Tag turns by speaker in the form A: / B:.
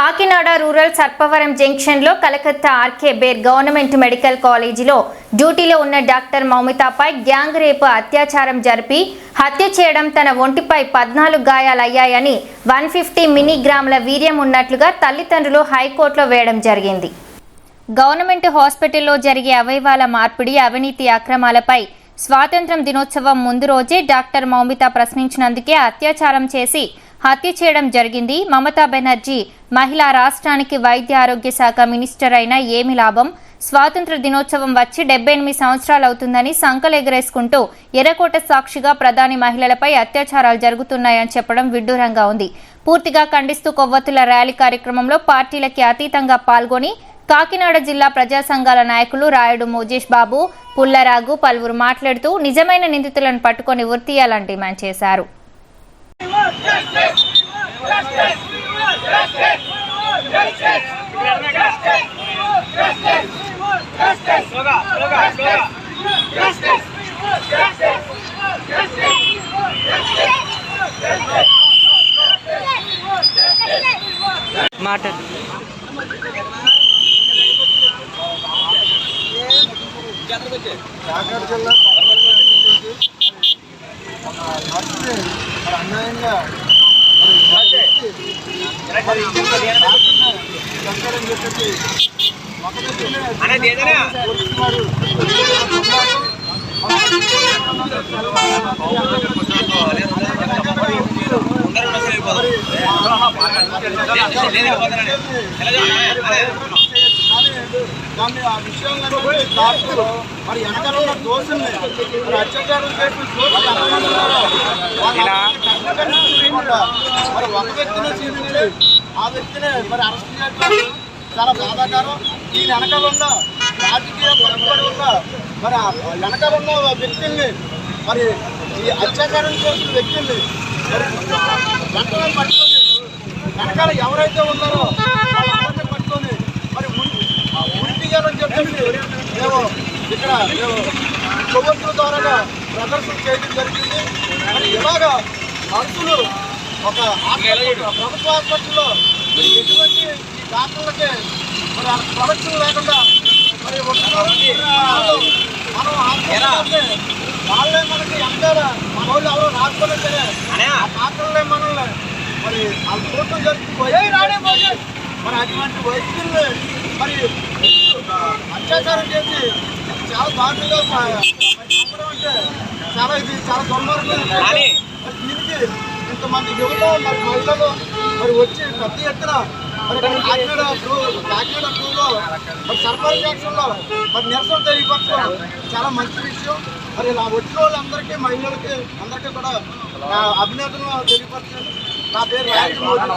A: Kakinada rural Sarpavaram జంక్షన్లో Calcutta RK బేర్ government medical కాలేజీలో డ్యూటీలో ఉన్న డాక్టర్ మౌమితాపై గ్యాంగ్ రేపు అత్యాచారం జరిపి హత్య చేయడం తన ఒంటిపై పద్నాలుగు గాయాలయ్యాయని వన్ ఫిఫ్టీ మిలీగ్రాముల వీర్యం ఉన్నట్లుగా తల్లిదండ్రులు హైకోర్టులో వేయడం జరిగింది. గవర్నమెంట్ హాస్పిటల్లో జరిగే అవయవాల మార్పిడి అవినీతి అక్రమాలపై స్వాతంత్రం దినోత్సవం ముందు రోజే డాక్టర్ మౌమిత ప్రశ్నించినందుకే అత్యాచారం చేసి హత్య చేయడం జరిగింది. మమతా బెనర్జీ మహిళా రాష్ట్రానికి వైద్య ఆరోగ్య శాఖ మినిస్టర్ అయినా ఏమి లాభం? స్వాతంత్ర దినోత్సవం వచ్చి డెబ్బై ఎనిమిది సంవత్సరాలు అవుతుందని సంకలెగరేసుకుంటూ ఎర్రకోట సాక్షిగా ప్రధాని మహిళలపై అత్యాచారాలు జరుగుతున్నాయని చెప్పడం విడ్డూరంగా ఉంది. పూర్తిగా ఖండిస్తూ కొవ్వొత్తుల ర్యాలీ కార్యక్రమంలో పార్టీలకి అతీతంగా పాల్గొని కాకినాడ జిల్లా ప్రజా సంఘాల నాయకులు రాయుడు మోజేష్ బాబు పుల్లరాగు పలువురు మాట్లాడుతూ నిజమైన నిందితులను పట్టుకొని ఉరితీయాలని డిమాండ్ చేశారు
B: మాట
C: కాకినాడ జిల్లా ఒక నర్సుని మరి అన్యాయంగా దాన్ని ఆ విషయంలో డాక్టర్ మరి వెనకాల ఉన్న మరి అత్యాచారం చేసిన ఎంతమంది మరి ఒక వ్యక్తిని చూపించి ఆ వ్యక్తిని మరి అరెస్ట్ చేయడం చాలా బాధాకరం ఈ వెనకాల ఉన్న రాజకీయ పలుకుబడి ఉన్న మరి ఆ వెనకాల ఉన్న వ్యక్తుల్ని మరి ఈ అత్యాచారం చేసిన వ్యక్తుల్ని మరి వెంటనే పట్టుకొని వెనకాల ఎవరైతే ఉన్నారో వాళ్ళందరినీ పట్టుకొని మరి ఉరి- ఆ ఉరి చెప్పేసి మేము ఇక్కడ మేము కొవ్వొత్తుల ద్వారా ప్రదర్శన చేయడం జరిగింది. మరి ఇలాగా నర్సులు ఒక ప్రభుత్వ మరి ఎటువంటి డాక్టర్లకి మరి ఆ ప్రొడక్షన్ లేకుండా మరి. మనం వాళ్ళే మనకి ఎంత మన వాళ్ళు ఎవరో రాకపోతే సరే ఆ డాక్టర్లే మనల్ని మరి వాళ్ళు చూడటం జరిగిపోయి మరి అటువంటి వైద్యుల్ని మరి అత్యాచారం చేసి చాలా దారుణంగా అంటే చాలా ఇది చాలా దుర్మార్గం మరి దీనికి ఇంతమంది యువత మరి మహిళలు మరి వచ్చి పెద్ద ఎత్తున మరి కాకినాడ టూ కాకినాడ టూలో మరి సర్పంచ్ యాక్షన్లో మరి నిరసన తెలియపరచడం చాలా మంచి విషయం. మరి ఇలా వచ్చిన వాళ్ళందరికీ మహిళలకి అందరికీ కూడా అభినందనలు తెలియపరచాను నా పేరు రాజు మోదీ